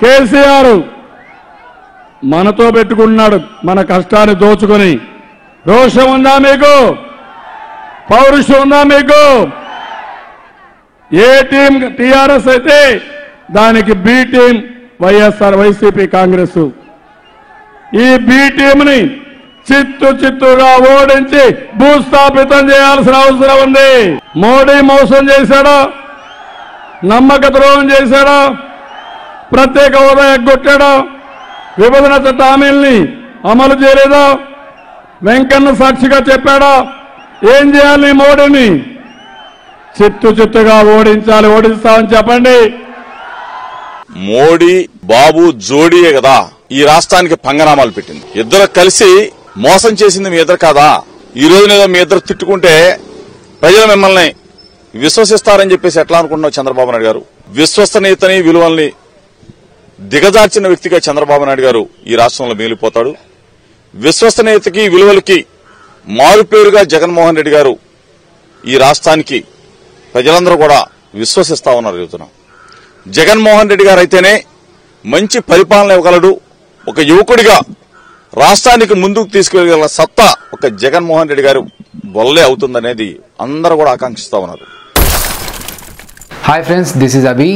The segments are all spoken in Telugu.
కేసీఆర్ మనతో పెట్టుకున్నాడు మన కష్టాన్ని దోచుకొని. రోషం ఉందా మీకు? పౌరుషం ఉందా మీకు? ఏ టీం టీఆర్ఎస్ అయితే దానికి B team YSR YCP Congress. ఈ బి టీంని చిత్తు చిత్తుగా ఓడించి భూస్థాపితం చేయాల్సిన అవసరం ఉంది. మోడీ మోసం చేశాడా? నమ్మక ద్రోహం చేశాడా? ప్రత్యేక హోదా ఎగ్గొట్టాడా? విభజన చట్ట హామీల్ని అమలు చేయలేదా? వెంకన్న సాక్షిగా చెప్పాడా? ఏం చేయాలి మోడీని? చిత్తు చిత్తుగా ఓడించాలి ఓడిస్తామని చెప్పండి. మోడీ బాబు జోడీయే కదా. ఈ రాష్ట్రానికి పంగనామాలు పెట్టింది. ఇద్దరు కలిసి మోసం చేసింది మీ ఇద్దరు కాదా? ఈ రోజున మీ ఇద్దరు తిట్టుకుంటే ప్రజలు మిమ్మల్ని విశ్వసిస్తారని చెప్పేసి ఎట్లా అనుకుంటున్నావు చంద్రబాబు నాయుడు గారు? విశ్వసనీయతని విలువల్ని దిగజార్చిన వ్యక్తిగా చంద్రబాబు నాయుడు గారు ఈ రాష్ట్రంలో మేలిపోతాడు విశ్వసనీయతకి విలువలకి మారుపేరుగా జగన్మోహన్ రెడ్డి గారు ఈ రాష్ట్రానికి ప్రజలందరూ కూడా విశ్వసిస్తా ఉన్నారు చెబుతున్నాం జగన్మోహన్ రెడ్డి గారు అయితేనే మంచి పరిపాలన ఇవ్వగలడు. ఒక యువకుడిగా రాష్ట్రానికి ముందుకు తీసుకెళ్ళగల సత్తా ఒక జగన్మోహన్ రెడ్డి గారు వల్లే అవుతుందనేది అందరూ కూడా ఆకాంక్షిస్తా ఉన్నారు. Hi friends this is Abhi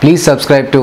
please subscribe to